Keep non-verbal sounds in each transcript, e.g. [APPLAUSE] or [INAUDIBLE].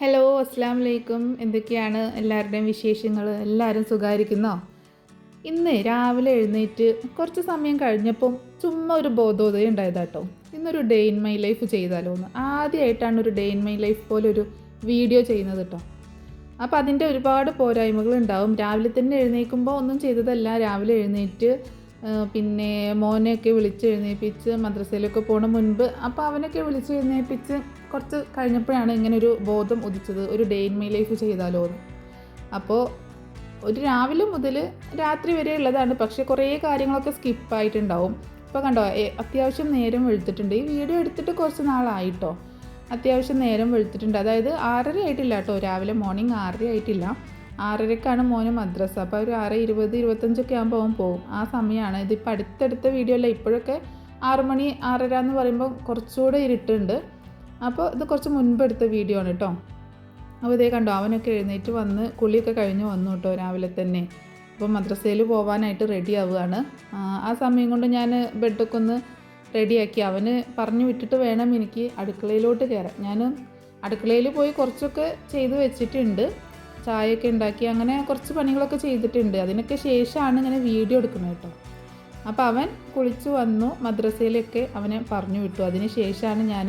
Hello അസ്സാം വലൈക്കും എന്തൊക്കെയാണ് എല്ലാവരുടെയും വിശേഷങ്ങൾ എല്ലാവരും സുഖമായിരിക്കുന്നോ? ഇന്ന് രാവിലെ എഴുന്നേറ്റ് കുറച്ച് സമയം കഴിഞ്ഞപ്പം ചുമ്മാ ഒരു ബോധോദയം ഉണ്ടായതാട്ടോ. ഇന്നൊരു ഡേ ഇൻ മൈ ലൈഫ് ചെയ്താലോ എന്ന്. ആദ്യമായിട്ടാണ് ഒരു ഡേ ഇൻ മൈ ലൈഫ് പോലെ ഒരു വീഡിയോ ചെയ്യുന്നത് കേട്ടോ അപ്പോൾ അതിന്റെ ഒരുപാട് പോരായ്മകൾ ഉണ്ടാവും. രാവിലെ തന്നെ എഴുന്നേൽക്കുമ്പോൾ ഒന്നും ചെയ്തതല്ല. രാവിലെ എഴുന്നേറ്റ് പിന്നെ മോനെയൊക്കെ വിളിച്ച് എഴുന്നേൽപ്പിച്ച് മദ്രസയിലൊക്കെ പോണ മുൻപ് അപ്പോൾ അവനൊക്കെ വിളിച്ച് എഴുന്നേൽപ്പിച്ച് കുറച്ച് കഴിഞ്ഞപ്പോഴാണ് ഇങ്ങനെ ഒരു ബോധം ഉദിച്ചത്. ഒരു ഡേ ഇൻ മൈ ലൈഫ് ചെയ്താലോ എന്ന് അപ്പോൾ ഒരു രാവിലെ മുതൽ രാത്രി വരെ ഉള്ളതാണ്. പക്ഷേ കുറേ കാര്യങ്ങളൊക്കെ സ്കിപ്പായിട്ടുണ്ടാവും ഇപ്പോൾ കണ്ടോ അത്യാവശ്യം നേരം വെളുത്തിട്ടുണ്ട്. ഈ വീഡിയോ എടുത്തിട്ട് കുറച്ച് നാളായിട്ടോ? അത്യാവശ്യം നേരം വെളുത്തിട്ടുണ്ട്. അതായത് ആറര ആയിട്ടില്ല കേട്ടോ. രാവിലെ മോർണിംഗ് ആറര ആയിട്ടില്ല. ആറരക്കാണ് മോന് മദ്രസ. അപ്പോൾ ഒരു ആറ് ഇരുപത് ഇരുപത്തഞ്ചൊക്കെ ആകുമ്പോൾ അവൻ പോകും ആ സമയമാണ് ഇതിപ്പോൾ അടുത്തടുത്ത വീഡിയോ അല്ല ഇപ്പോഴൊക്കെ ആറ് മണി ആറര എന്ന് പറയുമ്പോൾ കുറച്ചുകൂടെ ഇരുട്ടുണ്ട്. അപ്പോൾ ഇത് കുറച്ച് മുൻപ് എടുത്ത വീഡിയോ ആണ് കേട്ടോ അപ്പോൾ ഇതേ കണ്ടോ അവനൊക്കെ എഴുന്നേറ്റ് വന്ന് കുളിയൊക്കെ കഴിഞ്ഞ് വന്നു കേട്ടോ രാവിലെ തന്നെ. അപ്പോൾ മദ്രസയിൽ പോകാനായിട്ട് റെഡി ആവുകയാണ്. ആ സമയം കൊണ്ട് ഞാൻ ബെഡൊക്കെ ഒന്ന് റെഡിയാക്കി അവന് പറഞ്ഞു വിട്ടിട്ട് വേണം എനിക്ക് അടുക്കളയിലോട്ട് കയറാൻ ഞാൻ അടുക്കളയിൽ പോയി കുറച്ചൊക്കെ ചെയ്തു വെച്ചിട്ടുണ്ട്. ചായയൊക്കെ ഉണ്ടാക്കി അങ്ങനെ കുറച്ച് പണികളൊക്കെ ചെയ്തിട്ടുണ്ട്. അതിനൊക്കെ ശേഷമാണ് ഇങ്ങനെ വീഡിയോ എടുക്കുന്നത് കേട്ടോ. അപ്പോൾ അവൻ കുളിച്ചു വന്നു മദ്രസയിലൊക്കെ അവനെ പറഞ്ഞു വിട്ടു. അതിന് ശേഷമാണ് ഞാൻ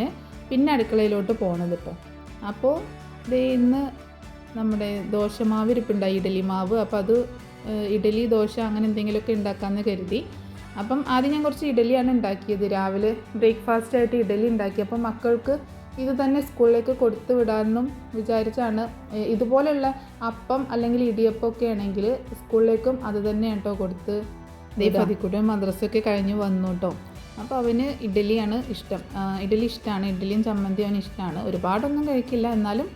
പിന്നെ അടുക്കളയിലോട്ട് പോണത് കേട്ടോ. അപ്പോൾ ദേ ഇന്ന് നമ്മുടെ ദോശമാവ് ഇരിപ്പുണ്ടായി ഇഡലി മാവ് അപ്പോൾ അത് ഇഡലി ദോശ അങ്ങനെ എന്തെങ്കിലുമൊക്കെ ഉണ്ടാക്കാമെന്ന് കരുതി. അപ്പം ആദ്യം ഞാൻ കുറച്ച് ഇഡലിയാണ് ഉണ്ടാക്കിയത്. രാവിലെ ബ്രേക്ക്ഫാസ്റ്റ് ആയിട്ട് ഇഡലി ഉണ്ടാക്കി. അപ്പം മക്കൾക്ക് ഇത് തന്നെ സ്കൂളിലേക്ക് കൊടുത്തു വിടാമെന്നും വിചാരിച്ചാണ്. ഇതുപോലെയുള്ള അപ്പം അല്ലെങ്കിൽ ഇടിയപ്പം ഒക്കെ ആണെങ്കിൽ സ്കൂളിലേക്കും അത് തന്നെ കേട്ടോ കൊടുത്ത് പതിക്കൂടെ മദ്രസയൊക്കെ കഴിഞ്ഞ് വന്നു കേട്ടോ. അപ്പോൾ അവന് ഇഡലിയാണ് ഇഷ്ടം. ഇഡ്ഡലി ഇഡലി ഇഷ്ടമാണ് ഇഡലിയും ചമ്മന്തി അവന് ഇഷ്ടമാണ് ഒരുപാടൊന്നും കഴിക്കില്ല. എന്നാലും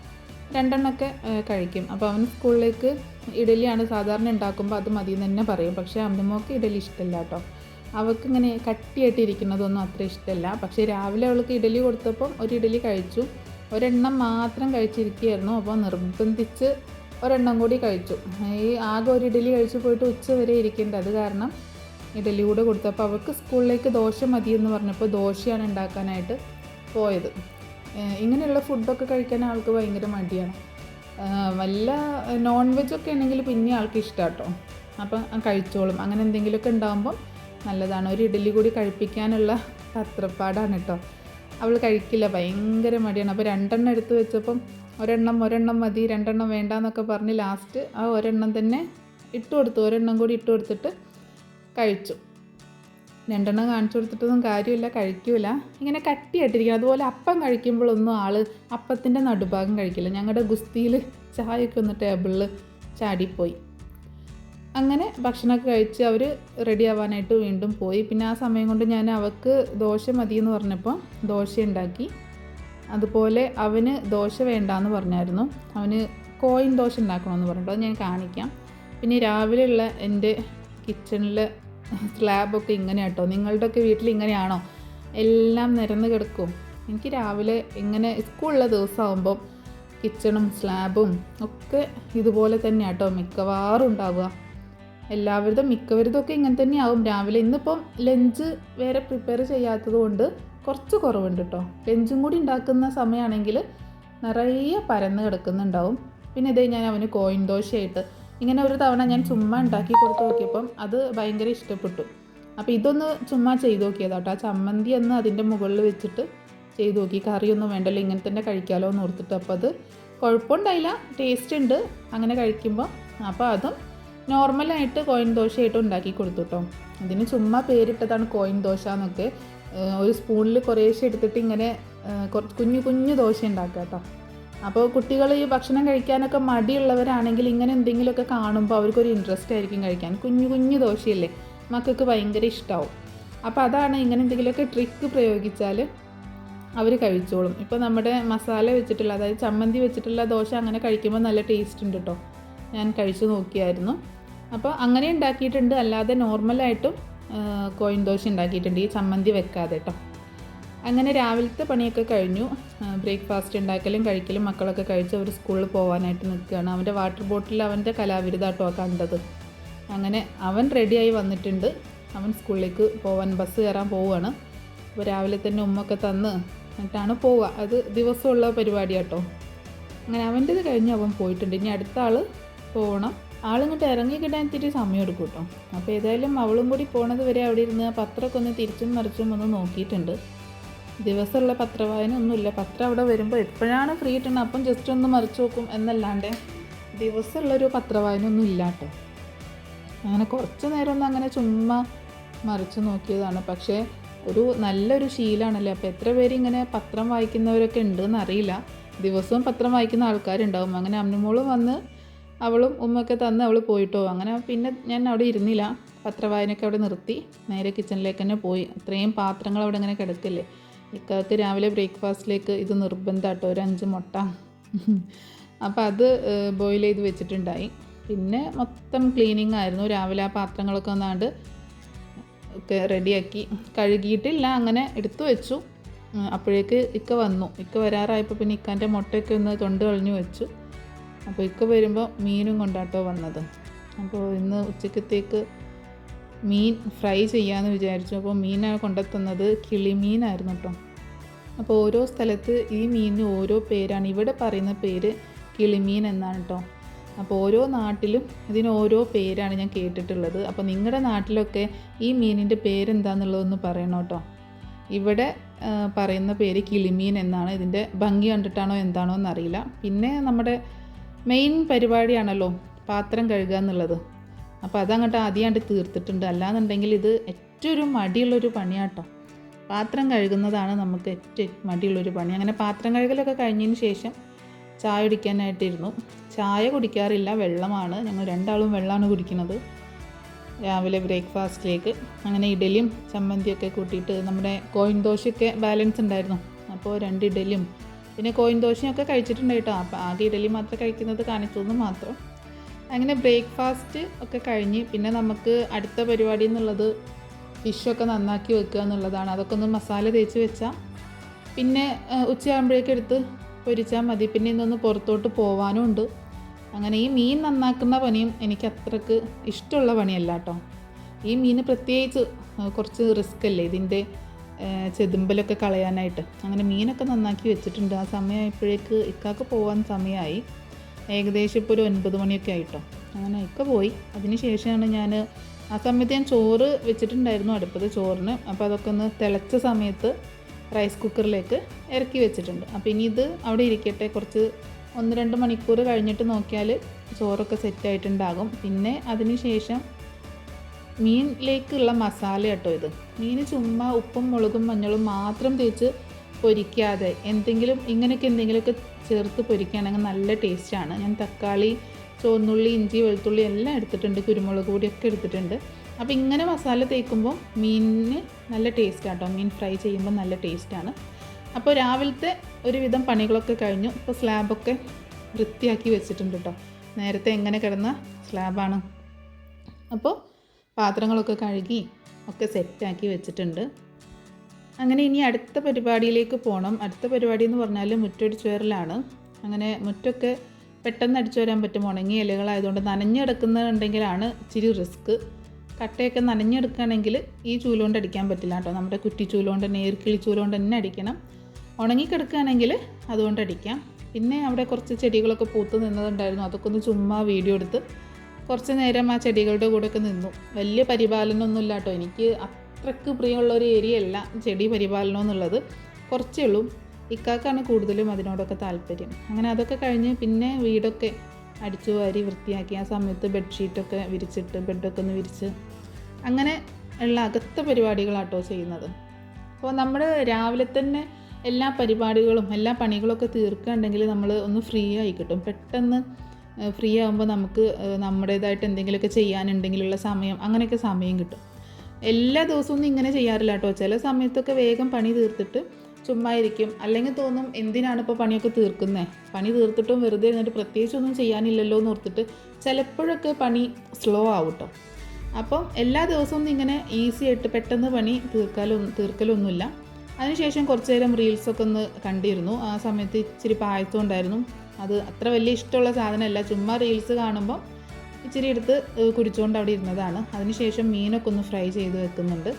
രണ്ടെണ്ണമൊക്കെ കഴിക്കും. അപ്പോൾ അവൻ സ്കൂളിലേക്ക് ഇഡലിയാണ് സാധാരണ ഉണ്ടാക്കുമ്പോൾ അത് മതി എന്ന് തന്നെ പറയും. പക്ഷേ അമ്മമ്മക്ക് ഇഡലി ഇഷ്ടമില്ല കേട്ടോ. അവൾക്ക് ഇങ്ങനെ കട്ടിയായിട്ട് ഇരിക്കുന്നതൊന്നും അത്ര ഇഷ്ടമല്ല. പക്ഷേ രാവിലെ അവൾക്ക് ഇഡലി കൊടുത്തപ്പം ഒരു ഇഡലി കഴിച്ചു. ഒരെണ്ണം മാത്രം കഴിച്ചിരിക്കുകയായിരുന്നു. അപ്പോൾ നിർബന്ധിച്ച് ഒരെണ്ണം കൂടി കഴിച്ചു. ഈ ആകെ ഒരു ഇഡലി കഴിച്ചു പോയിട്ട് ഉച്ച വരെ ഇരിക്കേണ്ടത്. അത് കാരണം ഇഡലി കൂടെ കൊടുത്തപ്പോൾ അവൾക്ക് സ്കൂളിലേക്ക് ദോശ മതി എന്ന് പറഞ്ഞപ്പോൾ ദോശയാണ് ഉണ്ടാക്കാനായിട്ട് പോയത്. ഇങ്ങനെയുള്ള ഫുഡൊക്കെ കഴിക്കാൻ ആൾക്ക് ഭയങ്കര മടിയാണ്. വല്ല നോൺ വെജ് ഒക്കെ ആണെങ്കിൽ പിന്നെ ആൾക്ക് ഇഷ്ടമാട്ടോ അപ്പം കഴിച്ചോളും. അങ്ങനെ എന്തെങ്കിലുമൊക്കെ ഉണ്ടാകുമ്പം നല്ലതാണ്. ഒരു ഇഡലി കൂടി കഴിപ്പിക്കാനുള്ള പത്രപ്പാടാണ് കേട്ടോ അവൾ കഴിക്കില്ല. ഭയങ്കര മടിയാണ്. അപ്പോൾ രണ്ടെണ്ണം എടുത്ത് വെച്ചപ്പം ഒരെണ്ണം ഒരെണ്ണം മതി രണ്ടെണ്ണം വേണ്ട എന്നൊക്കെ പറഞ്ഞ് ലാസ്റ്റ് ആ ഒരെണ്ണം തന്നെ ഇട്ട് കൊടുത്തു. ഒരെണ്ണം കൂടി ഇട്ട് കൊടുത്തിട്ട് കഴിച്ചു. രണ്ടെണ്ണം കാണിച്ചു കൊടുത്തിട്ടൊന്നും കാര്യമില്ല കഴിക്കൂല. ഇങ്ങനെ കട്ടിയായിട്ടിരിക്കണം. അതുപോലെ അപ്പം കഴിക്കുമ്പോഴൊന്നും ആൾ അപ്പത്തിന്റെ നടുഭാഗം കഴിക്കില്ല. ഞങ്ങളുടെ ഗുസ്തിയിൽ ചായയൊക്കെ ഒന്ന് ടേബിളിൽ ചാടിപ്പോയി. അങ്ങനെ ഭക്ഷണമൊക്കെ കഴിച്ച് അവർ റെഡി ആവാനായിട്ട് വീണ്ടും പോയി. പിന്നെ ആ സമയം കൊണ്ട് ഞാൻ അവൾക്ക് ദോശ മതി എന്ന് പറഞ്ഞപ്പോൾ ദോശ ഉണ്ടാക്കി. അതുപോലെ അവന് ദോശ വേണ്ടാന്ന് പറഞ്ഞായിരുന്നു. അവന് കോയിൻ ദോശ ഉണ്ടാക്കണമെന്ന് പറഞ്ഞിട്ട് ഞാൻ കാണിക്കാം. പിന്നെ രാവിലെയുള്ള എന്റെ കിച്ചണിലെ സ്ലാബൊക്കെ ഇങ്ങനെ കേട്ടോ നിങ്ങളുടെയൊക്കെ വീട്ടിൽ ഇങ്ങനെയാണോ? എല്ലാം നിരന്ന് കിടക്കും. എനിക്ക് രാവിലെ ഇങ്ങനെ സ്കൂളുള്ള ദിവസമാകുമ്പം കിച്ചണും സ്ലാബും ഒക്കെ ഇതുപോലെ തന്നെയാട്ടോ മിക്കവാറും ഉണ്ടാവുക. എല്ലാവരുതും മിക്കവരുതും ഒക്കെ ഇങ്ങനെ തന്നെയാവും. രാവിലെ ഇന്നിപ്പം ലഞ്ച് വേറെ പ്രിപ്പയർ ചെയ്യാത്തത് കൊണ്ട് കുറച്ച് കുറവുണ്ട് കേട്ടോ ലഞ്ചും കൂടി ഉണ്ടാക്കുന്ന സമയമാണെങ്കിൽ നിറയെ പരന്ന് കിടക്കുന്നുണ്ടാവും. പിന്നെ ഇതേ ഞാൻ അവന് കോയിൻ ദോശയായിട്ട് ഇങ്ങനെ ഒരു തവണ ഞാൻ ചുമ്മാ ഉണ്ടാക്കി കൊടുത്ത് നോക്കിയപ്പം അത് ഭയങ്കര ഇഷ്ടപ്പെട്ടു. അപ്പോൾ ഇതൊന്ന് ചുമ്മാ ചെയ്ത് നോക്കിയതാ കേട്ടോ ആ ചമ്മന്തി എന്ന് അതിന്റെ മുകളിൽ വെച്ചിട്ട് ചെയ്ത് നോക്കി. കറിയൊന്നും വേണ്ടല്ലോ ഇങ്ങനെ തന്നെ കഴിക്കാമല്ലോ എന്ന് ഓർത്തിട്ട്. അപ്പോൾ അത് കുഴപ്പമുണ്ടായില്ല ടേസ്റ്റ് ഉണ്ട്. അങ്ങനെ കഴിക്കുമ്പോൾ അപ്പോൾ അതും നോർമലായിട്ട് കോയിൻ ദോശയായിട്ട് ഉണ്ടാക്കി കൊടുത്തു കേട്ടോ അതിന് ചുമ്മാ പേരിട്ടതാണ് കോയിൻ ദോശ എന്നൊക്കെ. ഒരു സ്പൂണിൽ കുറേശ്ശെ എടുത്തിട്ട് ഇങ്ങനെ കുഞ്ഞു കുഞ്ഞു ദോശ ഉണ്ടാക്കുക കേട്ടോ അപ്പോൾ കുട്ടികൾ ഈ ഭക്ഷണം കഴിക്കാനൊക്കെ മടിയുള്ളവരാണെങ്കിൽ ഇങ്ങനെ എന്തെങ്കിലുമൊക്കെ കാണുമ്പോൾ അവർക്കൊരു ഇൻട്രസ്റ്റ് ആയിരിക്കും കഴിക്കാൻ. കുഞ്ഞു കുഞ്ഞു ദോശയല്ലേ മക്കൾക്ക് ഭയങ്കര ഇഷ്ടമാവും അപ്പോൾ അതാണ് ഇങ്ങനെ എന്തെങ്കിലുമൊക്കെ ട്രിക്ക് പ്രയോഗിച്ചാൽ അവർ കഴിച്ചോളും. ഇപ്പോൾ നമ്മുടെ മസാല വെച്ചിട്ടുള്ള അതായത് ചമ്മന്തി വെച്ചിട്ടുള്ള ദോശ അങ്ങനെ കഴിക്കുമ്പോൾ നല്ല ടേസ്റ്റ് ഉണ്ട് കേട്ടോ ഞാൻ കഴിച്ചു നോക്കിയായിരുന്നു. അപ്പോൾ അങ്ങനെ ഉണ്ടാക്കിയിട്ടുണ്ട്. അല്ലാതെ നോർമലായിട്ടും കോയിൻ ദോശ ഉണ്ടാക്കിയിട്ടുണ്ട്. ഈ ചമ്മന്തി വെക്കാതെ കേട്ടോ അങ്ങനെ രാവിലത്തെ പണിയൊക്കെ കഴിഞ്ഞു. ബ്രേക്ക്ഫാസ്റ്റ് ഉണ്ടാക്കലും കഴിക്കലും മക്കളൊക്കെ കഴിച്ച് അവർ സ്കൂളിൽ പോകാനായിട്ട് നിൽക്കുകയാണ്. അവന്റെ വാട്ടർ ബോട്ടിൽ അവന്റെ കലാവിരുതാട്ടോ കണ്ടത്. അങ്ങനെ അവൻ റെഡിയായി വന്നിട്ടുണ്ട്. അവൻ സ്കൂളിലേക്ക് പോവാൻ ബസ് കയറാൻ പോവുകയാണ് അപ്പോൾ രാവിലെ തന്നെ ഉമ്മൊക്കെ തന്ന് എന്നിട്ടാണ് പോവുക. അത് ദിവസമുള്ള പരിപാടി കേട്ടോ അങ്ങനെ അവന്റെത് കഴിഞ്ഞ് അവൻ പോയിട്ടുണ്ട്. ഇനി അടുത്ത ആൾ പോകണം ആളിങ്ങോട്ട് ഇറങ്ങി കിട്ടാൻ ഇത്തിരി സമയം എടുക്കും കേട്ടോ അപ്പോൾ ഏതായാലും അവളും കൂടി പോണത് വരെ അവിടെ ഇരുന്ന് പത്രമൊക്കെ ഒന്ന് തിരിച്ചും മറിച്ചും ഒന്ന് നോക്കിയിട്ടുണ്ട്. ദിവസമുള്ള പത്രവായന ഒന്നുമില്ല പത്രം അവിടെ വരുമ്പോൾ എപ്പോഴാണ് ഫ്രീ കിട്ടുന്നത് അപ്പം ജസ്റ്റ് ഒന്ന് മറിച്ച് നോക്കും എന്നല്ലാണ്ട് ദിവസമുള്ളൊരു പത്രവായന ഒന്നും ഇല്ല കേട്ടോ അങ്ങനെ കുറച്ച് നേരം ഒന്ന് അങ്ങനെ ചുമ്മാ മറിച്ച് നോക്കിയതാണ്. പക്ഷേ ഒരു നല്ലൊരു ശീലമാണല്ലേ അപ്പോൾ എത്ര പേര് ഇങ്ങനെ പത്രം വായിക്കുന്നവരൊക്കെ ഉണ്ടെന്ന് അറിയില്ല ദിവസവും പത്രം വായിക്കുന്ന ആൾക്കാരുണ്ടാവും. അങ്ങനെ അമ്മമോളും വന്ന് അവളും ഉമ്മയൊക്കെ തന്ന് അവൾ പോയിട്ടോ. അങ്ങനെ പിന്നെ ഞാൻ അവിടെ ഇരുന്നില്ല. പത്രവായനയൊക്കെ അവിടെ നിർത്തി. നേരെ കിച്ചണിലേക്ക് തന്നെ പോയി. അത്രയും പാത്രങ്ങൾ അവിടെ ഇങ്ങനെ കിടക്കില്ലേ. ഇക്കാക്ക് രാവിലെ ബ്രേക്ക്ഫാസ്റ്റിലേക്ക് ഇത് നിർബന്ധമാട്ടോ ഒരു അഞ്ച് മുട്ട. അപ്പോൾ അത് ബോയിൽ ചെയ്ത് വെച്ചിട്ടുണ്ടായി. പിന്നെ മൊത്തം ക്ലീനിങ് ആയിരുന്നു. രാവിലെ ആ പാത്രങ്ങളൊക്കെ ഒന്നാണ്ട് ഒക്കെ റെഡിയാക്കി കഴുകിയിട്ടില്ല. അങ്ങനെ എടുത്തു വെച്ചു. അപ്പോഴേക്ക് ഇക്ക വന്നു. ഇക്ക വരാറായപ്പോൾ പിന്നെ ഇക്കാന്റെ മുട്ടയൊക്കെ ഒന്ന് തൊണ്ട് കളഞ്ഞു വെച്ചു. അപ്പോൾ ഇക്ക വരുമ്പോൾ മീനും കൊണ്ടാട്ടോ വന്നത്. അപ്പോൾ ഇന്ന് ഉച്ചക്കത്തേക്ക് മീൻ ഫ്രൈ ചെയ്യാമെന്ന് വിചാരിച്ചു. അപ്പോൾ മീനാണ് കൊണ്ടെത്തുന്നത് കിളിമീനായിരുന്നു കേട്ടോ അപ്പോൾ ഓരോ സ്ഥലത്ത് ഈ മീനിന് ഓരോ പേരാണ്. ഇവിടെ പറയുന്ന പേര് കിളിമീൻ എന്നാണ് കേട്ടോ അപ്പോൾ ഓരോ നാട്ടിലും ഇതിന് ഓരോ പേരാണ് ഞാൻ കേട്ടിട്ടുള്ളത്. അപ്പോൾ നിങ്ങളുടെ നാട്ടിലൊക്കെ ഈ മീനിന്റെ പേരെന്താണെന്നുള്ളതൊന്ന് പറയണം കേട്ടോ ഇവിടെ പറയുന്ന പേര് കിളിമീൻ എന്നാണ്. ഇതിന്റെ ഭംഗി കണ്ടിട്ടാണോ എന്താണോ എന്നറിയില്ല. പിന്നെ നമ്മുടെ മെയിൻ പരിപാടിയാണല്ലോ പാത്രം കഴുകുക എന്നുള്ളത്. അപ്പോൾ അതങ്ങോട്ട് ആദ്യമായിട്ട് തീർത്തിട്ടുണ്ട്. അല്ലാന്നുണ്ടെങ്കിൽ ഇത് ഏറ്റവും മടിയുള്ളൊരു പണിയാട്ടോ. പാത്രം കഴുകുന്നതാണ് നമുക്ക് ഏറ്റവും മടിയുള്ളൊരു പണി. അങ്ങനെ പാത്രം കഴുകലൊക്കെ കഴിഞ്ഞതിന് ശേഷം ചായ കുടിക്കാനായിട്ടിരുന്നു. ചായ കുടിക്കാറില്ല വെള്ളമാണ്. ഞങ്ങൾ രണ്ടാളും വെള്ളമാണ് കുടിക്കുന്നത്. രാവിലെ ബ്രേക്ക്ഫാസ്റ്റിലേക്ക്. അങ്ങനെ ഇഡലിയും ചമ്മന്തിയൊക്കെ കൂട്ടിയിട്ട് നമ്മുടെ കോയിൻ ദോശയൊക്കെ ബാലൻസ് ഉണ്ടായിരുന്നു. അപ്പോൾ രണ്ട് ഇഡലിയും പിന്നെ കോയിൻ ദോശയൊക്കെ കഴിച്ചിട്ടുണ്ട് കേട്ടോ. അപ്പോൾ ആകെ ഇഡലി മാത്രം കഴിക്കുന്നത് കാണിച്ചു എന്ന് മാത്രം. അങ്ങനെ ബ്രേക്ക്ഫാസ്റ്റ് ഒക്കെ കഴിഞ്ഞ് പിന്നെ നമുക്ക് അടുത്ത പരിപാടി എന്നുള്ളത് ഫിഷൊക്കെ നന്നാക്കി വെക്കുക എന്നുള്ളതാണ്. അതൊക്കെ ഒന്ന് മസാല തേച്ച് വെച്ചാൽ പിന്നെ ഉച്ചയാകുമ്പോഴേക്കും എടുത്ത് പൊരിച്ചാൽ മതി. പിന്നെ ഇന്നൊന്ന് പുറത്തോട്ട് പോവാനും ഉണ്ട്. അങ്ങനെ ഈ മീൻ നന്നാക്കുന്ന പണിയും എനിക്ക് അത്രയ്ക്ക് ഇഷ്ടമുള്ള പണിയല്ല കേട്ടോ. ഈ മീൻ പ്രത്യേകിച്ച് കുറച്ച് റിസ്ക് അല്ലേ? ഇതിന്റെ ചെതുമ്പലൊക്കെ കളയാനായിട്ട്. അങ്ങനെ മീനൊക്കെ നന്നാക്കി വെച്ചിട്ടുണ്ട്. ആ സമയമായപ്പോഴേക്ക് ഇക്കാക്ക് പോകാൻ സമയമായി ഏകദേശം ഇപ്പോൾ ഒരു ഒൻപത് മണിയൊക്കെ ആയിട്ടോ. അങ്ങനെ ഇക്ക പോയി. അതിന് ശേഷമാണ് ഞാൻ ആ സമയത്ത് ഞാൻ ചോറ് വെച്ചിട്ടുണ്ടായിരുന്നു അടുപ്പത്ത് ചോറിന്. അപ്പോൾ അതൊക്കെ ഒന്ന് തിളച്ച സമയത്ത് റൈസ് കുക്കറിലേക്ക് ഇറക്കി വെച്ചിട്ടുണ്ട്. അപ്പോൾ ഇനി ഇത് അവിടെ ഇരിക്കട്ടെ. കുറച്ച് ഒന്ന് രണ്ട് മണിക്കൂർ കഴിഞ്ഞിട്ട് നോക്കിയാൽ ചോറൊക്കെ സെറ്റായിട്ടുണ്ടാകും പിന്നെ അതിന് ശേഷം മീനിലേക്കുള്ള മസാല കേട്ടോ ഇത്. മീൻ ചുമ്മാ ഉപ്പും മുളകും മഞ്ഞളും മാത്രം തേച്ച് പൊരിക്കാതെ എന്തെങ്കിലും ഇങ്ങനെയൊക്കെ എന്തെങ്കിലുമൊക്കെ ചേർത്ത് പൊരിക്കുകയാണെങ്കിൽ നല്ല ടേസ്റ്റാണ്. ഞാൻ തക്കാളി ചുവന്നുള്ളി ഇഞ്ചി വെളുത്തുള്ളി എല്ലാം എടുത്തിട്ടുണ്ട്. കുരുമുളക് പൊടിയൊക്കെ എടുത്തിട്ടുണ്ട്. അപ്പോൾ ഇങ്ങനെ മസാല തേക്കുമ്പോൾ മീനിന് നല്ല ടേസ്റ്റ് കേട്ടോ. മീൻ ഫ്രൈ ചെയ്യുമ്പോൾ നല്ല ടേസ്റ്റാണ് അപ്പോൾ രാവിലത്തെ ഒരുവിധം പണികളൊക്കെ കഴിഞ്ഞു. ഇപ്പോൾ സ്ലാബൊക്കെ വൃത്തിയാക്കി വെച്ചിട്ടുണ്ട് കേട്ടോ. നേരത്തെ എങ്ങനെ കിടന്ന സ്ലാബാണ്. അപ്പോൾ പാത്രങ്ങളൊക്കെ കഴുകി ഒക്കെ സെറ്റാക്കി വെച്ചിട്ടുണ്ട്. അങ്ങനെ ഇനി അടുത്ത പരിപാടിയിലേക്ക് പോകണം അടുത്ത പരിപാടി എന്ന് പറഞ്ഞാൽ മുറ്റടിച്ചു വരലാണ് അങ്ങനെ മുറ്റൊക്കെ പെട്ടെന്ന് അടിച്ചു വരാൻ പറ്റും. ഉണങ്ങിയ ഇലകളായതുകൊണ്ട് നനഞ്ഞെടുക്കുന്നുണ്ടെങ്കിലാണ് ഇച്ചിരി റിസ്ക്. കട്ടയൊക്കെ നനഞ്ഞെടുക്കുകയാണെങ്കിൽ ഈ ചൂലുകൊണ്ട് അടിക്കാൻ പറ്റില്ല കേട്ടോ. നമ്മുടെ കുറ്റി ചൂലുകൊണ്ട് തന്നെ ഏർക്കിളി ചൂലുകൊണ്ട് തന്നെ അടിക്കണം. ഉണങ്ങിക്കിടക്കുകയാണെങ്കിൽ അതുകൊണ്ട് അടിക്കാം. പിന്നെ അവിടെ കുറച്ച് ചെടികളൊക്കെ പൂത്ത് നിന്നതുണ്ടായിരുന്നു. അതൊക്കെ ഒന്ന് ചുമ്മാ വീഡിയോ എടുത്ത് കുറച്ച് നേരം ആ ചെടികളുടെ കൂടെയൊക്കെ നിന്നു. വലിയ പരിപാലനമൊന്നുമില്ല കേട്ടോ. എനിക്ക് അത്രയ്ക്ക് പ്രിയമുള്ള ഒരു ഏരിയ അല്ല ചെടി പരിപാലനം എന്നുള്ളത്. കുറച്ചേ ഉള്ളൂ. ഇക്കാക്കാണ് കൂടുതലും അതിനോടൊക്കെ താല്പര്യം. അങ്ങനെ അതൊക്കെ കഴിഞ്ഞ് പിന്നെ വീടൊക്കെ അടിച്ചു വാരി വൃത്തിയാക്കി ആ സമയത്ത് ബെഡ്ഷീറ്റൊക്കെ വിരിച്ചിട്ട് ബെഡൊക്കെ ഒന്ന് വിരിച്ച് അങ്ങനെ ഉള്ള അകത്ത പരിപാടികളാട്ടോ ചെയ്യുന്നത്. അപ്പോൾ നമ്മൾ രാവിലെ തന്നെ എല്ലാ പരിപാടികളും എല്ലാ പണികളൊക്കെ തീർക്കുകയുണ്ടെങ്കിൽ നമ്മൾ ഒന്ന് ഫ്രീ ആയി കിട്ടും. പെട്ടെന്ന് ഫ്രീ ആകുമ്പോൾ നമുക്ക് നമ്മുടേതായിട്ട് എന്തെങ്കിലുമൊക്കെ ചെയ്യാനുണ്ടെങ്കിലുള്ള സമയം അങ്ങനെയൊക്കെ സമയം കിട്ടും. എല്ലാ ദിവസവും ഒന്നും ഇങ്ങനെ ചെയ്യാറില്ല കേട്ടോ. ചില സമയത്തൊക്കെ വേഗം പണി തീർത്തിട്ട് ചുമ്മാ ഇരിക്കും. അല്ലെങ്കിൽ തോന്നും എന്തിനാണ് ഇപ്പോൾ പണിയൊക്കെ തീർക്കുന്നത് പണി തീർത്തിട്ടും വെറുതെ ഇരുന്നിട്ട് പ്രത്യേകിച്ചൊന്നും ചെയ്യാനില്ലല്ലോ എന്ന് ഓർത്തിട്ട് ചിലപ്പോഴൊക്കെ പണി സ്ലോ ആവും കേട്ടോ. അപ്പം എല്ലാ ദിവസവും ഇങ്ങനെ ഈസി ആയിട്ട് പെട്ടെന്ന് പണി തീർക്കാലൊന്നും തീർക്കലൊന്നുമില്ല. അതിനുശേഷം കുറച്ച് നേരം റീൽസൊക്കെ ഒന്ന് കണ്ടിരുന്നു. ആ സമയത്ത് ഇച്ചിരി പായസം അത് അത്ര വലിയ ഇഷ്ടമുള്ള സാധനമല്ല. ചുമ്മാ റീൽസ് കാണുമ്പോൾ ഇച്ചിരി എടുത്ത് കുടിച്ചുകൊണ്ട് അവിടെ ഇരുന്നതാണ്. അതിനുശേഷം മീനൊക്കെ ഒന്ന് ഫ്രൈ ചെയ്ത് വെക്കുന്നുണ്ട്.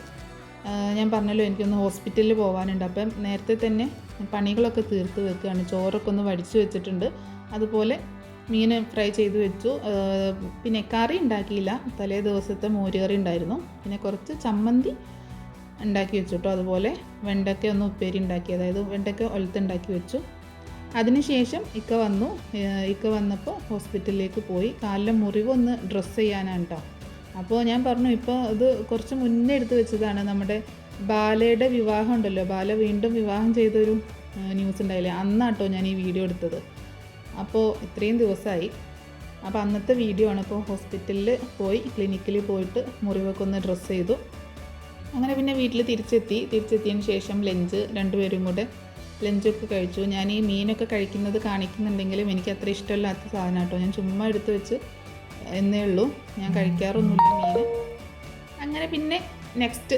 ഞാൻ പറഞ്ഞല്ലോ എനിക്കൊന്ന് ഹോസ്പിറ്റലിൽ പോകാനുണ്ട് അപ്പം നേരത്തെ തന്നെ പണികളൊക്കെ തീർത്ത് വെക്കുകയാണ്. ചോറൊക്കെ ഒന്ന് വടിച്ച് വെച്ചിട്ടുണ്ട്. അതുപോലെ മീൻ ഫ്രൈ ചെയ്ത് വെച്ചു. പിന്നെ കറി ഉണ്ടാക്കിയില്ല. തലേ ദിവസത്തെ മോരുകറി ഉണ്ടായിരുന്നു. പിന്നെ കുറച്ച് ചമ്മന്തി ഉണ്ടാക്കി വെച്ചു കേട്ടോ അതുപോലെ വെണ്ടയ്ക്ക ഒന്ന് ഉപ്പേരി ഉണ്ടാക്കി അതായത് വെണ്ടയ്ക്ക ഒലത്തുണ്ടാക്കി വെച്ചു. അതിനുശേഷം ഇക്ക വന്നു. ഇക്ക വന്നപ്പോൾ ഹോസ്പിറ്റലിലേക്ക് പോയി. കാലിലെ മുറിവൊന്ന് ഡ്രസ്സ് ചെയ്യാനാണ് കേട്ടോ അപ്പോൾ ഞാൻ പറഞ്ഞു ഇപ്പോൾ ഇത് കുറച്ച് മുന്നേ എടുത്ത് വെച്ചതാണ് നമ്മുടെ ബാലയുടെ വിവാഹം ഉണ്ടല്ലോ. ബാല വീണ്ടും വിവാഹം ചെയ്തൊരു ന്യൂസ് ഉണ്ടായില്ലേ? അന്നാട്ടോ ഞാൻ ഈ വീഡിയോ എടുത്തത്. അപ്പോൾ ഇത്രയും ദിവസമായി അപ്പോൾ അന്നത്തെ വീഡിയോ ആണ്. ഇപ്പോൾ ഹോസ്പിറ്റലിൽ പോയി ക്ലിനിക്കിൽ പോയിട്ട് മുറിവൊക്കെ ഒന്ന് ഡ്രസ്സ് ചെയ്തു. അങ്ങനെ പിന്നെ വീട്ടിൽ തിരിച്ചെത്തി. തിരിച്ചെത്തിയതിന് ശേഷം ലഞ്ച് രണ്ടുപേരും കൂടെ ലഞ്ചൊക്കെ കഴിച്ചു. ഞാൻ ഈ മീനൊക്കെ കഴിക്കുന്നത് കാണിക്കുന്നുണ്ടെങ്കിലും എനിക്ക് അത്ര ഇഷ്ടമില്ലാത്ത സാധനം കേട്ടോ. ഞാൻ ചുമ്മാ എടുത്തു വെച്ച് എന്നേ ഉള്ളൂ. ഞാൻ കഴിക്കാറൊന്നുമില്ല മീൻ അങ്ങനെ പിന്നെ നെക്സ്റ്റ്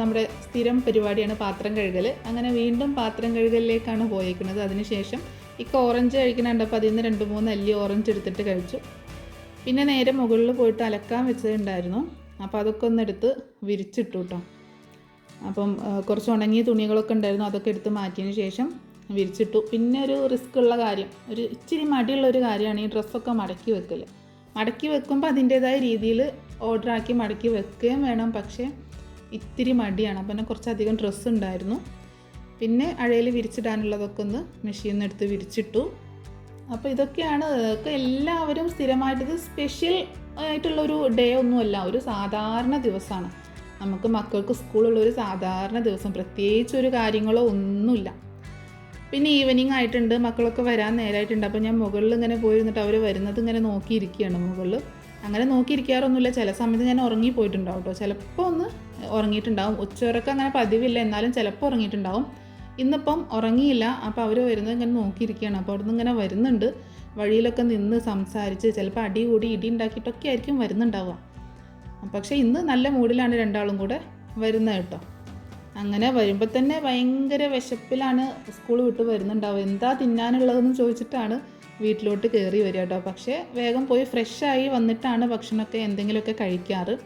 നമ്മുടെ സ്ഥിരം പരിപാടിയാണ് പാത്രം കഴുകൽ. അങ്ങനെ വീണ്ടും പാത്രം കഴുകലിലേക്കാണ് പോയേക്കുന്നത്. അതിനുശേഷം ഇക്ക ഓറഞ്ച് കഴിക്കണുണ്ടപ്പോൾ അതിൽ നിന്ന് രണ്ട് മൂന്ന് അല്ലി ഓറഞ്ച് എടുത്തിട്ട് കഴിച്ചു. പിന്നെ നേരെ മുകളിൽ പോയിട്ട് അലക്കാൻ വെച്ചതുണ്ടായിരുന്നു. അപ്പോൾ അതൊക്കെ ഒന്ന് എടുത്ത് വിരിച്ചിട്ടു കേട്ടോ അപ്പം കുറച്ച് ഉണങ്ങിയ തുണികളൊക്കെ ഉണ്ടായിരുന്നു അതൊക്കെ എടുത്ത് മാറ്റിയതിന് ശേഷം വിരിച്ചിട്ടു. പിന്നെ ഒരു റിസ്ക് ഉള്ള കാര്യം ഒരു ഇച്ചിരി മടിയുള്ള ഒരു കാര്യമാണ് ഈ ഡ്രസ്സൊക്കെ മടക്കി വെക്കൽ മടക്കി വെക്കുമ്പോൾ അതിന്റേതായ രീതിയിൽ ഓർഡറാക്കി മടക്കി വെക്കുകയും വേണം പക്ഷേ ഇത്തിരി മടിയാണ്. അപ്പം കുറച്ചധികം ഡ്രസ്സ് ഉണ്ടായിരുന്നു. പിന്നെ അഴയിൽ വിരിച്ചിടാനുള്ളതൊക്കെ ഒന്ന് മെഷീനിൽ നിന്ന് എടുത്ത് വിരിച്ചിട്ടു. അപ്പോൾ ഇതൊക്കെയാണ് ഇതൊക്കെ എല്ലാവരും സ്ഥിരമായിട്ടത് ഇത് സ്പെഷ്യൽ ആയിട്ടുള്ളൊരു ഡേ ഒന്നുമല്ല ഒരു സാധാരണ ദിവസമാണ്. നമുക്ക് മക്കൾക്ക് സ്കൂളുള്ള ഒരു സാധാരണ ദിവസം പ്രത്യേകിച്ച് ഒരു കാര്യങ്ങളോ ഒന്നുമില്ല. പിന്നെ ഈവനിങ് ആയിട്ടുണ്ട് മക്കളൊക്കെ വരാൻ നേരമായിട്ടുണ്ട് അപ്പോൾ ഞാൻ മുകളിൽ ഇങ്ങനെ പോയിരുന്നിട്ട് അവർ വരുന്നത് ഇങ്ങനെ നോക്കിയിരിക്കുകയാണ് മുകളിൽ. അങ്ങനെ നോക്കിയിരിക്കാറൊന്നുമില്ല. ചില സമയത്ത് ഞാൻ ഉറങ്ങി പോയിട്ടുണ്ടാവും കേട്ടോ ചിലപ്പോൾ ഒന്ന് ഉറങ്ങിയിട്ടുണ്ടാവും. ഉച്ചവരൊക്കെ അങ്ങനെ പതിവില്ല. എന്നാലും ചിലപ്പോൾ ഉറങ്ങിയിട്ടുണ്ടാവും. ഇന്നിപ്പം ഉറങ്ങിയില്ല. അപ്പോൾ അവർ വരുന്നത് ഇങ്ങനെ നോക്കിയിരിക്കുകയാണ്. അപ്പോൾ അവിടുന്ന് ഇങ്ങനെ വരുന്നുണ്ട്. വഴിയിലൊക്കെ നിന്ന് സംസാരിച്ച് ചിലപ്പോൾ അടി കൂടി ഇടി ഉണ്ടാക്കിയിട്ടൊക്കെ ആയിരിക്കും വരുന്നുണ്ടാവുക. പക്ഷേ ഇന്ന് നല്ല മൂഡിലാണ് രണ്ടാളും കൂടെ വരുന്നത് കേട്ടോ. അങ്ങനെ വരുമ്പോൾ തന്നെ ഭയങ്കര വിശപ്പിലാണ് സ്കൂൾ വിട്ട് വരുന്നുണ്ടാവുക. എന്താ തിന്നാനുള്ളതെന്ന് ചോദിച്ചിട്ടാണ് വീട്ടിലോട്ട് കയറി വരിക കേട്ടോ. പക്ഷേ വേഗം പോയി ഫ്രഷായി വന്നിട്ടാണ് ഭക്ഷണമൊക്കെ എന്തെങ്കിലുമൊക്കെ കഴിക്കാറ്.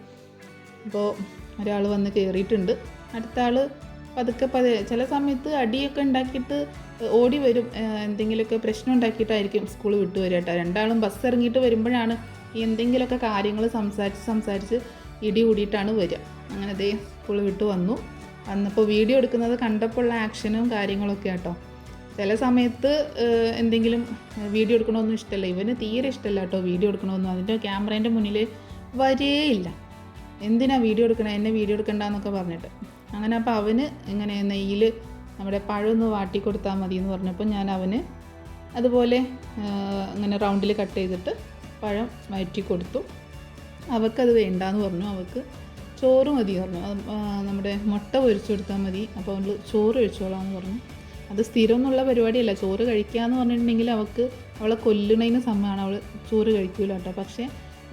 അപ്പോൾ ഒരാൾ വന്ന് കയറിയിട്ടുണ്ട് അടുത്ത ആൾ പതുക്കെ പതുക്കെ ചില സമയത്ത് അടിയൊക്കെ ഉണ്ടാക്കിയിട്ട് ഓടി വരും എന്തെങ്കിലുമൊക്കെ പ്രശ്നം ഉണ്ടാക്കിയിട്ടായിരിക്കും സ്കൂൾ വിട്ട് വരിക കേട്ടോ. രണ്ടാളും ബസ് ഇറങ്ങിയിട്ട് വരുമ്പോഴാണ് ഈ എന്തെങ്കിലുമൊക്കെ കാര്യങ്ങൾ സംസാരിച്ച് സംസാരിച്ച് ഇടി കൂടിയിട്ടാണ് വരിക. അങ്ങനെ ദേ സ്കൂൾ വിട്ട് വന്നു. വന്നപ്പോൾ വീഡിയോ എടുക്കുന്നത് കണ്ടപ്പോൾ ഉള്ള ആക്ഷനും കാര്യങ്ങളൊക്കെ ആട്ടോ. ചില സമയത്ത് എന്തെങ്കിലും വീഡിയോ എടുക്കണമെന്നും ഇഷ്ടമല്ല. ഇവന് തീരെ ഇഷ്ടമല്ല കേട്ടോ വീഡിയോ എടുക്കണമെന്നും. അതിന്റെ ക്യാമറേന്റെ മുന്നിൽ വരേയില്ല. എന്തിനാ വീഡിയോ എടുക്കണേ? എന്നെ വീഡിയോ എടുക്കണ്ടെന്നൊക്കെ പറഞ്ഞിട്ട്. അങ്ങനെ അപ്പോൾ അവന് ഇങ്ങനെ നെയ്യിൽ നമ്മുടെ പഴമൊന്ന് വാട്ടി കൊടുത്താൽ മതി എന്ന് പറഞ്ഞപ്പോൾ ഞാൻ അവന് അതുപോലെ അങ്ങനെ റൗണ്ടിൽ കട്ട് ചെയ്തിട്ട് പഴം വയറ്റി കൊടുത്തു അവൾക്കത് വേണ്ടാന്ന് പറഞ്ഞു. അവൾക്ക് ചോറ് മതി പറഞ്ഞു. നമ്മുടെ മുട്ട പൊരിച്ചു കൊടുത്താൽ മതി. അപ്പോൾ അവൾ ചോറ് ഒഴിച്ചോളാം എന്ന് പറഞ്ഞു. അത് സ്ഥിരം എന്നുള്ള പരിപാടിയല്ല. ചോറ് കഴിക്കാന്ന് പറഞ്ഞിട്ടുണ്ടെങ്കിൽ അവൾക്ക് അവളെ കൊല്ലണതിന് സമയമാണ് അവൾ ചോറ് കഴിക്കൂല കേട്ടോ. പക്ഷേ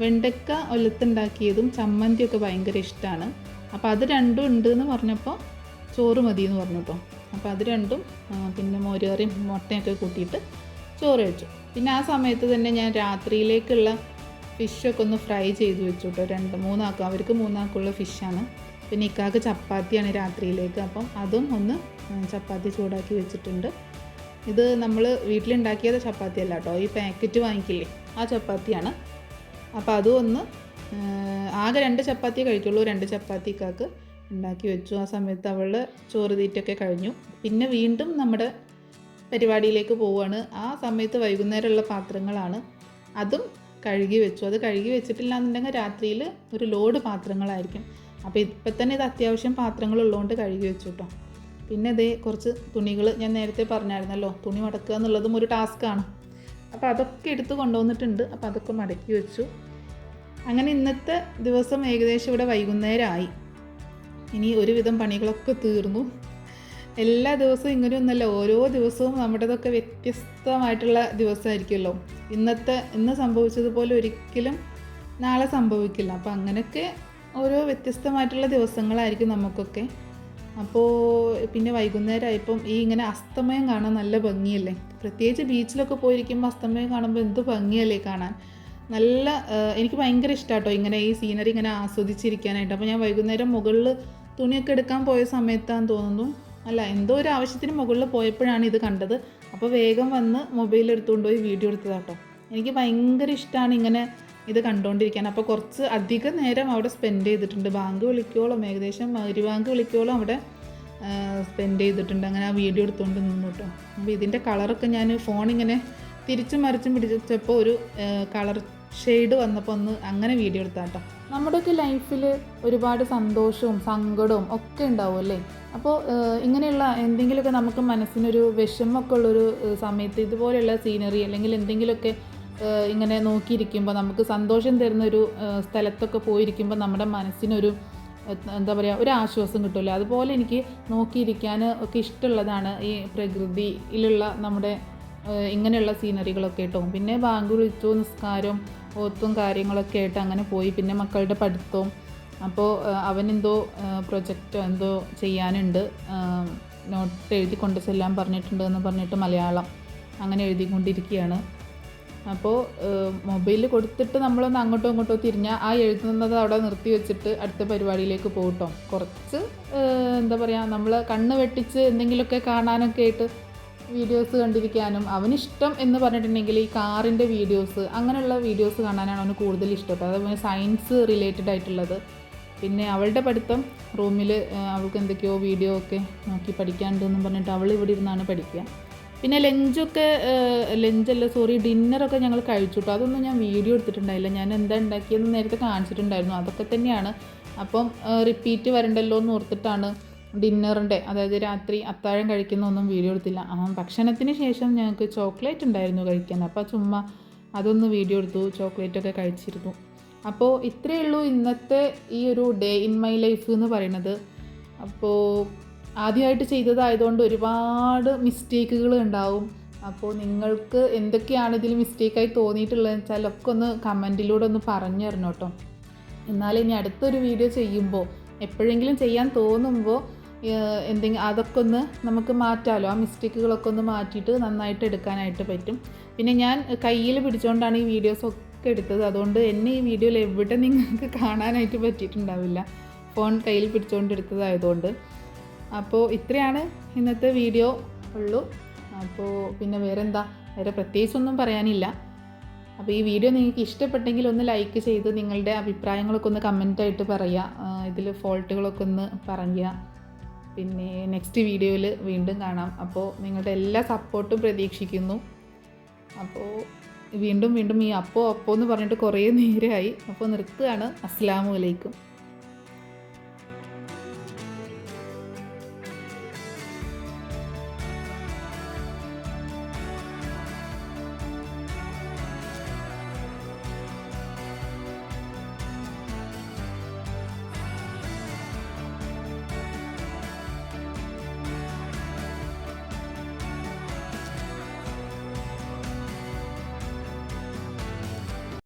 വെണ്ടക്ക ഒലത്തുണ്ടാക്കിയതും ചമ്മന്തിയൊക്കെ ഭയങ്കര ഇഷ്ടമാണ് അപ്പോൾ അത് രണ്ടും ഉണ്ട് എന്ന് പറഞ്ഞപ്പോൾ ചോറ് മതി എന്ന് പറഞ്ഞു കേട്ടോ. അപ്പോൾ അത് രണ്ടും പിന്നെ മോരുകറിയും മുട്ടയൊക്കെ കൂട്ടിയിട്ട് ചോറ് കഴിച്ചു പിന്നെ ആ സമയത്ത് തന്നെ ഞാൻ രാത്രിയിലേക്കുള്ള ഫിഷൊക്കെ ഒന്ന് ഫ്രൈ ചെയ്ത് വെച്ചു കേട്ടോ രണ്ട് മൂന്നാക്കും അവർക്ക് മൂന്നാക്കുള്ള ഫിഷാണ് പിന്നെ ഇക്കാക്ക് ചപ്പാത്തിയാണ് രാത്രിയിലേക്ക്. അപ്പം അതും ഒന്ന് ചപ്പാത്തി ചൂടാക്കി വെച്ചിട്ടുണ്ട്. ഇത് നമ്മൾ വീട്ടിലുണ്ടാക്കിയത് ചപ്പാത്തി അല്ല കേട്ടോ ഈ പാക്കറ്റ് വാങ്ങിക്കില്ലേ? ആ ചപ്പാത്തിയാണ്. അപ്പോൾ അതും ഒന്ന് ആകെ രണ്ട് ചപ്പാത്തി കഴിക്കുള്ളൂ. രണ്ട് ചപ്പാത്തി ഇക്കാക്ക്. ഉണ്ടാക്കി വെച്ചു. ആ സമയത്ത് അവൾ ചോറ് തീറ്റൊക്കെ കഴിഞ്ഞു. പിന്നെ വീണ്ടും നമ്മുടെ പരിപാടിയിലേക്ക് പോവുകയാണ്. ആ സമയത്ത് വൈകുന്നേരമുള്ള പാത്രങ്ങളാണ്. അതും കഴുകി വെച്ചു. അത് കഴുകി വെച്ചിട്ടില്ല എന്നുണ്ടെങ്കിൽ രാത്രിയിൽ ഒരു ലോഡ് പാത്രങ്ങളായിരിക്കും. അപ്പോൾ ഇപ്പം തന്നെ ഇത് അത്യാവശ്യം പാത്രങ്ങൾ ഉള്ളതുകൊണ്ട് കഴുകി വെച്ചു കേട്ടോ. പിന്നെ ഇതേ കുറച്ച് തുണികൾ ഞാൻ നേരത്തെ പറഞ്ഞായിരുന്നല്ലോ. തുണി മടക്കുക എന്നുള്ളതും ഒരു ടാസ്ക്കാണ് അപ്പോൾ അതൊക്കെ എടുത്ത് കൊണ്ടുവന്നിട്ടുണ്ട്. അപ്പോൾ അതൊക്കെ മടക്കി വെച്ചു. അങ്ങനെ ഇന്നത്തെ ദിവസം ഏകദേശം ഇവിടെ വൈകുന്നേരമായി. ഇനി ഒരുവിധം പണികളൊക്കെ തീർന്നു. എല്ലാ ദിവസവും ഇങ്ങനെയൊന്നല്ല ഓരോ ദിവസവും നമ്മുടേതൊക്കെ വ്യത്യസ്തമായിട്ടുള്ള ദിവസമായിരിക്കുമല്ലോ. ഇന്നത്തെ ഇന്ന് സംഭവിച്ചതുപോലെ ഒരിക്കലും നാളെ സംഭവിക്കില്ല. അപ്പോൾ അങ്ങനെയൊക്കെ ഓരോ വ്യത്യസ്തമായിട്ടുള്ള ദിവസങ്ങളായിരിക്കും നമുക്കൊക്കെ. അപ്പോൾ പിന്നെ വൈകുന്നേരമായപ്പം ഈ ഇങ്ങനെ അസ്തമയം കാണാൻ നല്ല ഭംഗിയല്ലേ? പ്രത്യേകിച്ച് ബീച്ചിലൊക്കെ പോയിരിക്കുമ്പോൾ അസ്തമയം കാണുമ്പോൾ എന്ത് ഭംഗിയല്ലേ കാണാൻ? നല്ല എനിക്ക് ഭയങ്കര ഇഷ്ടമാട്ടോ ഇങ്ങനെ ഈ സീനറി ഇങ്ങനെ ആസ്വദിച്ചിരിക്കാനായിട്ട്. അപ്പോൾ ഞാൻ വൈകുന്നേരം മുകളിൽ തുണിയൊക്കെ എടുക്കാൻ പോയ സമയത്താന്ന് തോന്നുന്നു. അല്ല എന്തോ ഒരു ആവശ്യത്തിന് മുകളിൽ പോയപ്പോഴാണ് ഇത് കണ്ടത്. അപ്പോൾ വേഗം വന്ന് മൊബൈൽ എടുത്തുകൊണ്ട് പോയി വീഡിയോ എടുത്തതാട്ടോ. എനിക്ക് ഭയങ്കര ഇഷ്ടമാണ് ഇങ്ങനെ ഇത് കണ്ടുകൊണ്ടിരിക്കാൻ അപ്പോൾ കുറച്ച് അധിക നേരം അവിടെ സ്പെൻഡ് ചെയ്തിട്ടുണ്ട്. ബാങ്ക് വിളിക്കോളം ഏകദേശം ഒരു ബാങ്ക് വിളിക്കോളം അവിടെ സ്പെൻഡ് ചെയ്തിട്ടുണ്ട്. അങ്ങനെ ആ വീഡിയോ എടുത്തുകൊണ്ട് നിന്നു കേട്ടോ അപ്പോൾ ഇതിന്റെ കളറൊക്കെ ഞാൻ ഫോണിങ്ങനെ തിരിച്ചും മറിച്ചും പിടിച്ചപ്പോൾ ഒരു കളർ ഷെയ്ഡ് വന്നപ്പോൾ ഒന്ന് അങ്ങനെ വീഡിയോ എടുത്താട്ടോ നമ്മുടെയൊക്കെ ലൈഫിൽ ഒരുപാട് സന്തോഷവും സങ്കടവും ഒക്കെ ഉണ്ടാവും അല്ലേ? അപ്പോൾ ഇങ്ങനെയുള്ള എന്തെങ്കിലുമൊക്കെ നമുക്ക് മനസ്സിനൊരു വിഷമമൊക്കെ ഉള്ളൊരു സമയത്ത് ഇതുപോലെയുള്ള സീനറി അല്ലെങ്കിൽ എന്തെങ്കിലുമൊക്കെ ഇങ്ങനെ നോക്കിയിരിക്കുമ്പോൾ നമുക്ക് സന്തോഷം തരുന്ന ഒരു സ്ഥലത്തൊക്കെ പോയിരിക്കുമ്പോൾ നമ്മുടെ മനസ്സിനൊരു എന്താ പറയുക ഒരു ആശ്വാസം കിട്ടുമല്ലോ? അതുപോലെ എനിക്ക് നോക്കിയിരിക്കാൻ ഒക്കെ ഇഷ്ടമുള്ളതാണ് ഈ പ്രകൃതിയിലുള്ള നമ്മുടെ ഇങ്ങനെയുള്ള സീനറികളൊക്കെ കേട്ടോ. പിന്നെ ബാങ്ക് വിളിച്ചു നിസ്കാരവും ഓത്തും കാര്യങ്ങളൊക്കെ ആയിട്ട് അങ്ങനെ പോയി. പിന്നെ മക്കളുടെ പഠിത്തവും. അപ്പോൾ അവനെന്തോ പ്രൊജക്റ്റോ എന്തോ ചെയ്യാനുണ്ട്. നോട്ട് എഴുതി കൊണ്ട് ചെല്ലാൻ പറഞ്ഞിട്ടുണ്ട് എന്ന് പറഞ്ഞിട്ട് മലയാളം അങ്ങനെ എഴുതിക്കൊണ്ടിരിക്കുകയാണ്. അപ്പോൾ മൊബൈൽ കൊടുത്തിട്ട് നമ്മളൊന്ന് അങ്ങോട്ടോ ഇങ്ങോട്ടോ തിരിഞ്ഞാൽ ആ എഴുതുന്നത് അവിടെ നിർത്തി വെച്ചിട്ട് അടുത്ത പരിപാടിയിലേക്ക് പോകട്ടോ കുറച്ച് എന്താ പറയുക നമ്മൾ കണ്ണ് വെട്ടിച്ച് എന്തെങ്കിലുമൊക്കെ കാണാനൊക്കെ ആയിട്ട് വീഡിയോസ് കണ്ടിരിക്കാനും അവനിഷ്ടം എന്ന് പറഞ്ഞിട്ടുണ്ടെങ്കിൽ ഈ കാറിന്റെ വീഡിയോസ് അങ്ങനെയുള്ള വീഡിയോസ് കാണാനാണ് അവന് കൂടുതൽ ഇഷ്ടപ്പെട്ടത്. അതുപോലെ സയൻസ് റിലേറ്റഡ് ആയിട്ടുള്ളത്. പിന്നെ അവളുടെ പഠിത്തം റൂമിൽ അവൾക്ക് എന്തൊക്കെയോ വീഡിയോ ഒക്കെ നോക്കി പഠിക്കാനുണ്ടെന്ന് പറഞ്ഞിട്ട് അവൾ ഇവിടെ ഇരുന്നാണ് പഠിക്കുക. പിന്നെ ലഞ്ചൊക്കെ ലഞ്ചല്ല സോറി ഡിന്നറൊക്കെ ഞങ്ങൾ കഴിച്ചു കേട്ടോ അതൊന്നും ഞാൻ വീഡിയോ എടുത്തിട്ടുണ്ടായില്ല. ഞാൻ എന്താ ഉണ്ടാക്കിയെന്ന് നേരത്തെ കാണിച്ചിട്ടുണ്ടായിരുന്നു. അതൊക്കെ തന്നെയാണ്. അപ്പം റിപ്പീറ്റ് വരണ്ടല്ലോ എന്ന് ഓർത്തിട്ടാണ് ഡിന്നറിന്റെ അതായത് രാത്രി അത്താഴം കഴിക്കുന്നൊന്നും വീഡിയോ എടുത്തില്ല. ഭക്ഷണത്തിന് ശേഷം ഞങ്ങൾക്ക് ചോക്ലേറ്റ് ഉണ്ടായിരുന്നു കഴിക്കാൻ. അപ്പോൾ ചുമ്മാ അതൊന്ന് വീഡിയോ എടുത്തു ചോക്ലേറ്റൊക്കെ കഴിച്ചിരുന്നു. അപ്പോൾ ഇത്രയേ ഉള്ളൂ ഇന്നത്തെ ഈ ഒരു ഡേ ഇൻ മൈ ലൈഫ് എന്ന് പറയുന്നത്. അപ്പോൾ ആദ്യമായിട്ട് ചെയ്തതായതുകൊണ്ട് ഒരുപാട് മിസ്റ്റേക്കുകൾ ഉണ്ടാവും. അപ്പോൾ നിങ്ങൾക്ക് എന്തൊക്കെയാണ് ഇതിൽ മിസ്റ്റേക്കായി തോന്നിയിട്ടുള്ളതെന്ന് വെച്ചാൽ ഒക്കെ ഒന്ന് കമന്റിലൂടെ ഒന്ന് പറഞ്ഞു തരണം കേട്ടോ. എന്നാൽ ഇനി അടുത്തൊരു വീഡിയോ ചെയ്യുമ്പോൾ എപ്പോഴെങ്കിലും ചെയ്യാൻ തോന്നുമ്പോൾ എന്തെങ്കിലും അതൊക്കെ ഒന്ന് നമുക്ക് മാറ്റാമല്ലോ ആ മിസ്റ്റേക്കുകളൊക്കെ ഒന്ന് മാറ്റിയിട്ട് നന്നായിട്ട് എടുക്കാനായിട്ട് പറ്റും. പിന്നെ ഞാൻ കയ്യിൽ പിടിച്ചുകൊണ്ടാണ് ഈ വീഡിയോസ് ഒക്കെ എടുത്തത്. അതുകൊണ്ട് എന്നെ ഈ വീഡിയോയിൽ എവിടെ നിങ്ങൾക്ക് [LAUGHS] കാണാനായിട്ട് പറ്റിയിട്ടുണ്ടാവില്ല. ഫോൺ കയ്യിൽ പിടിച്ചുകൊണ്ട് എടുത്തതായതുകൊണ്ട് അപ്പോൾ ഇത്രയാണ് ഇന്നത്തെ വീഡിയോ ഉള്ളൂ. അപ്പോൾ പിന്നെ വേറെന്താ? വേറെ പ്രത്യേകിച്ചൊന്നും പറയാനില്ല. അപ്പോൾ ഈ വീഡിയോ നിങ്ങൾക്ക് ഇഷ്ടപ്പെട്ടെങ്കിൽ ഒന്ന് ലൈക്ക് ചെയ്ത് നിങ്ങളുടെ അഭിപ്രായങ്ങളൊക്കെ ഒന്ന് കമന്റായിട്ട് പറയുക. ഇതിൽ ഫോൾട്ടുകളൊക്കെ ഒന്ന് പറയുക. പിന്നെ നെക്സ്റ്റ് വീഡിയോയിൽ വീണ്ടും കാണാം. അപ്പോൾ നിങ്ങളുടെ എല്ലാ സപ്പോർട്ടും പ്രതീക്ഷിക്കുന്നു. അപ്പോൾ വീണ്ടും വീണ്ടും ഈ അപ്പോ അപ്പോ എന്ന് പറഞ്ഞിട്ട് കുറേ നേരമായി അപ്പോൾ നിർത്തുകയാണ്. അസ്സാമു അലൈക്കും.